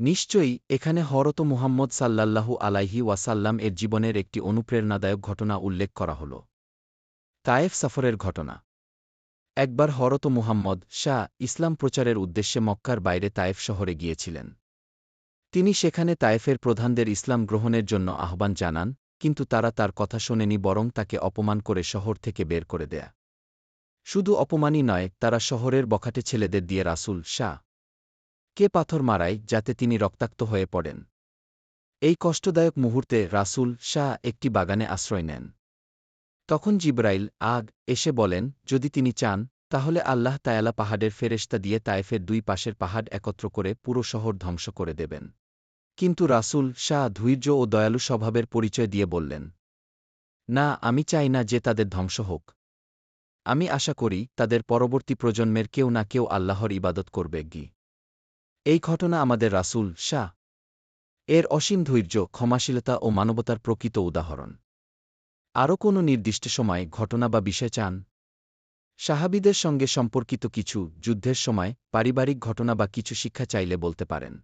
নিশ্চয়ই এখানে হরত মুহাম্মদ সাল্লাল্লাহু আলাইহি ওয়াসাল্লাম এর জীবনের একটি অনুপ্রেরণাদায়ক ঘটনা উল্লেখ করা হল। তায়েফ সফরের ঘটনা। একবার হরত মুহাম্মদ শাহ ইসলাম প্রচারের উদ্দেশ্যে মক্কার বাইরে তায়েফ শহরে গিয়েছিলেন। তিনি সেখানে তায়েফের প্রধানদের ইসলাম গ্রহণের জন্য আহ্বান জানান, কিন্তু তারা তার কথা শোনেনি বরং তাকে অপমান করে শহর থেকে বের করে দেয়া। শুধু অপমানই নয়, তারা শহরের বখাটে ছেলেদের দিয়ে রাসুল শাহ কে পাথর মারায় যাতে তিনি রক্তাক্ত হয়ে পড়েন? এই কষ্টদায়ক মুহূর্তে রাসুল শাহ একটি বাগানে আশ্রয় নেন। তখন জিব্রাইল আগ এসে বলেন, যদি তিনি চান, তাহলে আল্লাহ তায়ালা পাহাড়ের ফেরেস্তা দিয়ে তায়েফের দুই পাশের পাহাড় একত্র করে পুরো শহর ধ্বংস করে দেবেন। কিন্তু রাসুল শাহ ধৈর্য ও দয়ালু স্বভাবের পরিচয় দিয়ে বললেন, না, আমি চাই না যে তাদের ধ্বংস হোক। আমি আশা করি তাদের পরবর্তী প্রজন্মের কেউ না কেউ আল্লাহর ইবাদত করবে গি। এই ঘটনা আমাদের রাসুল শাহ। এর অসীম ধৈর্য, ক্ষমাশীলতা ও মানবতার প্রকৃত উদাহরণ। আরও কোনো নির্দিষ্ট সময় ঘটনা বা বিষয় চান? সাহাবিদের সঙ্গে সম্পর্কিত কিছু, যুদ্ধের সময়, পারিবারিক ঘটনা বা কিছু শিক্ষা চাইলে বলতে পারেন।